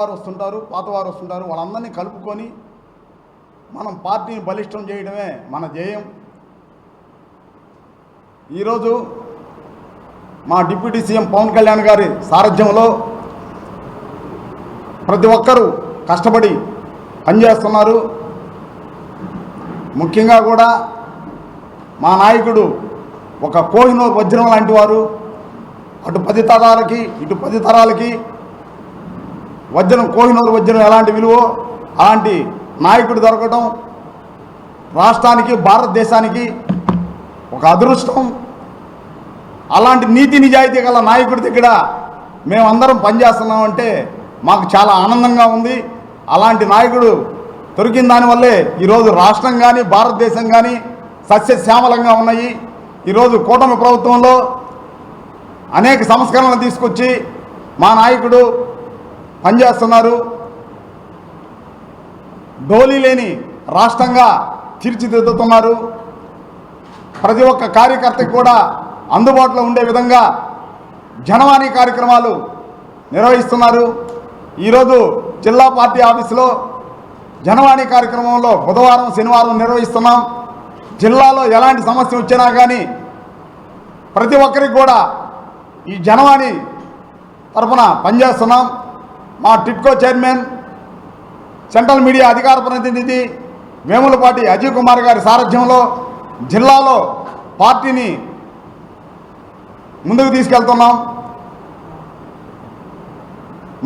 వారు వస్తుంటారు పాతవారు వస్తుంటారు. వాళ్ళందరినీ కలుపుకొని మనం పార్టీని బలిష్టం చేయడమే మన ధ్యేయం. ఈరోజు మా డిప్యూటీ సీఎం పవన్ కళ్యాణ్ గారి సారథ్యంలో ప్రతి ఒక్కరూ కష్టపడి పనిచేస్తున్నారు. ముఖ్యంగా కూడా మా నాయకుడు ఒక కోహినూర్ వజ్రం లాంటి వారు. అటు పది తరాలకి ఇటు పది తరాలకి వజ్రం కోహినూరు వజ్రం ఎలాంటి విలువో అలాంటి నాయకుడు దొరకటం రాష్ట్రానికి భారతదేశానికి ఒక అదృష్టం. అలాంటి నీతి నిజాయితీ గల నాయకుడి దగ్గర మేమందరం పనిచేస్తున్నామంటే మాకు చాలా ఆనందంగా ఉంది. అలాంటి నాయకుడు దొరికిన దానివల్లే ఈరోజు రాష్ట్రం కానీ భారతదేశం కానీ సస్యశ్యామలంగా ఉన్నాయి. ఈరోజు కూటమి ప్రభుత్వంలో అనేక సంస్కరణలు తీసుకొచ్చి మా నాయకుడు పనిచేస్తున్నారు. డోలీ లేని రాష్ట్రంగా తీర్చిదిద్దుతున్నారు. ప్రతి ఒక్క కార్యకర్తకి కూడా అందుబాటులో ఉండే విధంగా జనవాణి కార్యక్రమాలు నిర్వహిస్తున్నారు. ఈరోజు జిల్లా పార్టీ ఆఫీసులో జనవాణి కార్యక్రమంలో బుధవారం శనివారం నిర్వహిస్తున్నాం. జిల్లాలో ఎలాంటి సమస్య వచ్చినా కానీ ప్రతి ఒక్కరికి కూడా ఈ జనవాణి తరఫున పనిచేస్తున్నాం. మా టిట్కో చైర్మన్ సెంట్రల్ మీడియా అధికార ప్రతినిధి వేములపాటి అజయ్ కుమార్ గారి సారథ్యంలో జిల్లాలో పార్టీని ముందుకు తీసుకెళ్తున్నాం.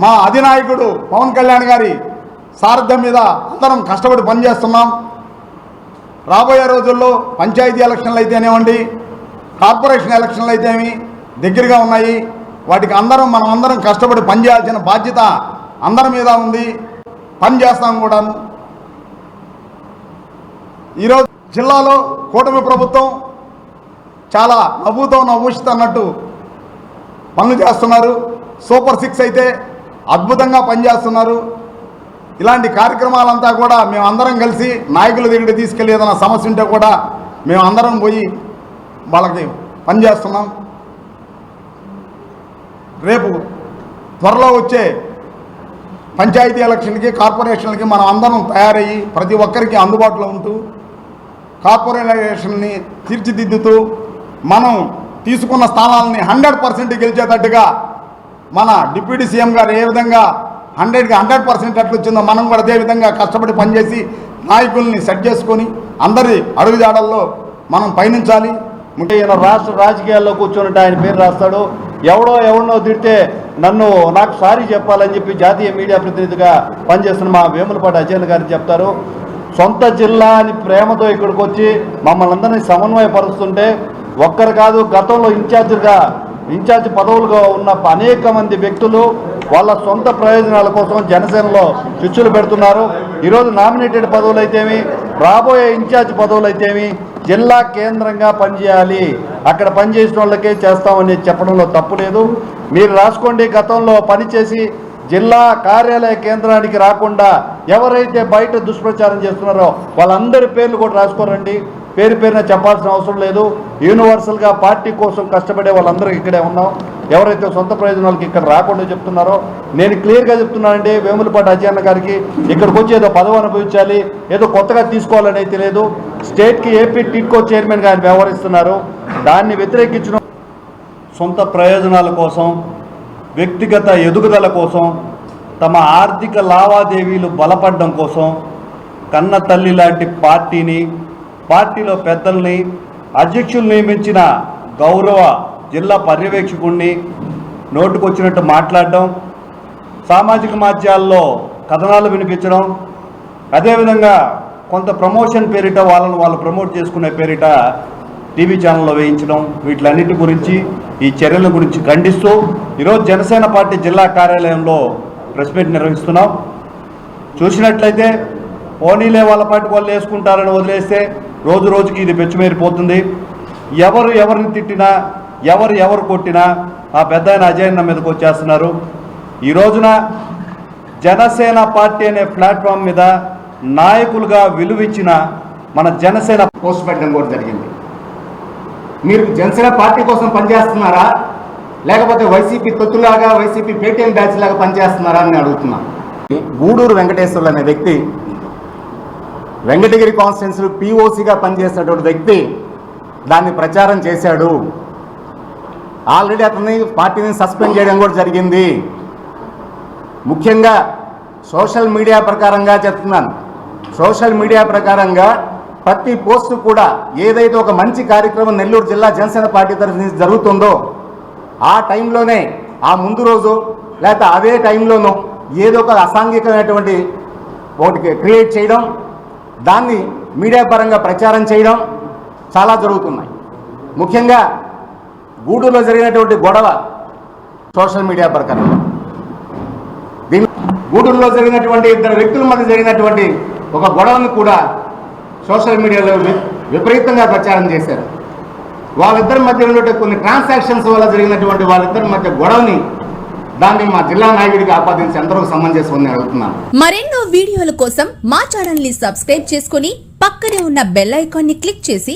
మా అధినాయకుడు పవన్ కళ్యాణ్ గారి సారథ్యం మీద అందరం కష్టపడి పనిచేస్తున్నాం. రాబోయే రోజుల్లో పంచాయతీ ఎలక్షన్లు అయితేనేవ్వండి కార్పొరేషన్ ఎలక్షన్లు అయితేమి దగ్గరగా ఉన్నాయి. వాటికి అందరం మనం అందరం కష్టపడి పనిచేయాల్సిన బాధ్యత అందరి మీద ఉంది. పని చేస్తాం కూడాను. ఈరోజు జిల్లాలో కూటమి ప్రభుత్వం చాలా నవ్వుతో నవ్వుషిత అన్నట్టు పనులు చేస్తున్నారు. సూపర్ సిక్స్ అయితే అద్భుతంగా పనిచేస్తున్నారు. ఇలాంటి కార్యక్రమాలంతా కూడా మేము అందరం కలిసి నాయకుల దగ్గర తీసుకెళ్ళి ఏదైనా సమస్య ఉంటే కూడా మేము అందరం పోయి వాళ్ళకి పనిచేస్తున్నాం. రేపు త్వరలో వచ్చే పంచాయతీ ఎలక్షన్కి కార్పొరేషన్లకి మనం అందరం తయారయ్యి ప్రతి ఒక్కరికి అందుబాటులో ఉంటూ కార్పొరేషన్ని తీర్చిదిద్దుతూ మనం తీసుకున్న స్థానాలని హండ్రెడ్ పర్సెంట్ గెలిచేటట్టుగా మన డిప్యూటీ సీఎం గారు ఏ విధంగా హండ్రెడ్కి హండ్రెడ్ పర్సెంట్ ఎట్లా వచ్చిందో మనం కూడా అదే విధంగా కష్టపడి పనిచేసి నాయకుల్ని సెట్ చేసుకొని అందరి అడుగుజాడల్లో మనం పయనించాలి. అంటే ఈయన రాష్ట్ర రాజకీయాల్లో కూర్చున్నట్టు ఆయన పేరు రాస్తాడు. ఎవడో ఎవడో తిడితే నన్ను నాకు సారీ చెప్పాలని చెప్పి జాతీయ మీడియా ప్రతినిధిగా పనిచేస్తున్న మా వేములపాటి అజయన్ గారు చెప్తారు. సొంత జిల్లా అని ప్రేమతో ఇక్కడికి వచ్చి మమ్మల్ని అందరినీ సమన్వయపరుస్తుంటే ఒక్కరు కాదు గతంలో ఇన్ఛార్జ్గా ఇన్ఛార్జ్ పదవులుగా ఉన్న అనేక మంది వ్యక్తులు వాళ్ళ సొంత ప్రయోజనాల కోసం జనసేనలో చిచ్చులు పెడుతున్నారు. ఈరోజు నామినేటెడ్ పదవులు అయితేమి రాబోయే ఇన్ఛార్జ్ పదవులు అయితేమి జిల్లా కేంద్రంగా పనిచేయాలి. అక్కడ పనిచేసిన వాళ్ళకే చేస్తామని చెప్పడంలో తప్పు లేదు. మీరు రాసుకోండి గతంలో పనిచేసి జిల్లా కార్యాలయ కేంద్రానికి రాకుండా ఎవరైతే బయట దుష్ప్రచారం చేస్తున్నారో వాళ్ళందరి పేర్లు కూడా రాసుకోరండి. పేరు పేరున చెప్పాల్సిన అవసరం లేదు. యూనివర్సల్గా పార్టీ కోసం కష్టపడే వాళ్ళందరూ ఇక్కడే ఉన్నాం. ఎవరైతే సొంత ప్రయోజనాలకి ఇక్కడ రాకుండా చెప్తున్నారో నేను క్లియర్గా చెప్తున్నానండి వేములపాటి అజయన్న గారికి ఇక్కడికి వచ్చి ఏదో పదవి అనుభవించాలి ఏదో కొత్తగా తీసుకోవాలని అయితే లేదు స్టేట్కి ఏపీ టిట్కో చైర్మన్గా ఆయన వ్యవహరిస్తున్నారు. దాన్ని వ్యతిరేకించిన సొంత ప్రయోజనాల కోసం వ్యక్తిగత ఎదుగుదల కోసం తమ ఆర్థిక లావాదేవీలు బలపడడం కోసం కన్న తల్లి లాంటి పార్టీని పార్టీలో పెద్దల్ని అధ్యక్షులు నియమించిన గౌరవ జిల్లా పర్యవేక్షకుడిని నోటుకొచ్చినట్టు మాట్లాడడం సామాజిక మాధ్యాల్లో కథనాలు వినిపించడం అదేవిధంగా కొంత ప్రమోషన్ పేరిట వాళ్ళని వాళ్ళు ప్రమోట్ చేసుకునే పేరిట టీవీ ఛానల్లో వేయించడం వీటిలన్నిటి గురించి ఈ చర్యల గురించి ఖండిస్తూ ఈరోజు జనసేన పార్టీ జిల్లా కార్యాలయంలో ప్రెస్ మీట్ నిర్వహిస్తున్నాం. చూసినట్లయితే పోనీలే వాళ్ళ పార్టీ వాళ్ళు వేసుకుంటారని వదిలేస్తే రోజు రోజుకి ఇది పెచ్చుమేరిపోతుంది. ఎవరు ఎవరిని తిట్టినా ఎవరు ఎవరు కొట్టినా ఆ పెద్ద ఆయన అజయన్న మీదకి వచ్చేస్తున్నారు. ఈ రోజున జనసేన పార్టీ అనే ప్లాట్ఫామ్ మీద నాయకులుగా విలువిచ్చిన మన జనసేన పోస్ట్ పెట్టడం కూడా జరిగింది. మీరు జనసేన పార్టీ కోసం పనిచేస్తున్నారా? లేకపోతే వైసీపీ తొత్తులాగా వైసీపీ పేటీఎం బ్యాచ్ లాగా పనిచేస్తున్నారా అని అడుగుతున్నా. గూడూరు వెంకటేశ్వర్లు అనే వ్యక్తి వెంకటగిరి కాన్స్టిట్యున్సీలో పీఓసీగా పనిచేసినటువంటి వ్యక్తి దాన్ని ప్రచారం చేశాడు. ఆల్రెడీ అతన్ని పార్టీని సస్పెండ్ చేయడం కూడా జరిగింది. ముఖ్యంగా సోషల్ మీడియా ప్రకారంగా చెప్తున్నాను. సోషల్ మీడియా ప్రకారంగా ప్రతి పోస్టు కూడా ఏదైతే ఒక మంచి కార్యక్రమం నెల్లూరు జిల్లా జనసేన పార్టీ తరఫు నుంచి జరుగుతుందో ఆ టైంలోనే ఆ ముందు రోజు లేకపోతే అదే టైంలోనూ ఏదో ఒక అసాంఘికమైనటువంటి ఒకటి క్రియేట్ చేయడం దాన్ని మీడియా పరంగా ప్రచారం చేయడం చాలా జరుగుతున్నాయి. ముఖ్యంగా గూడూరులో జరిగినటువంటి గొడవ సోషల్ మీడియా ప్రకారం. దీని గూడూరులో జరిగినటువంటి ఇద్దరు వ్యక్తుల మధ్య జరిగినటువంటి ఒక గొడవను కూడా సోషల్ మీడియాలో విపరీతంగా ప్రచారం చేశారు. వాళ్ళిద్దరి మధ్య ఉన్నటువంటి కొన్ని ట్రాన్సాక్షన్స్ వల్ల జరిగినటువంటి వాళ్ళిద్దరి మధ్య గొడవని దాన్ని మా జిల్లా నాయకుడికి ఆపాదించి ఎంతవరకు సమంజసం ఉందని అడుగుతున్నాను. మరెన్నో వీడియోల కోసం మా ఛానల్ని సబ్స్క్రైబ్ చేసుకుని పక్కనే ఉన్న బెల్ ఐకాన్ని క్లిక్ చేసి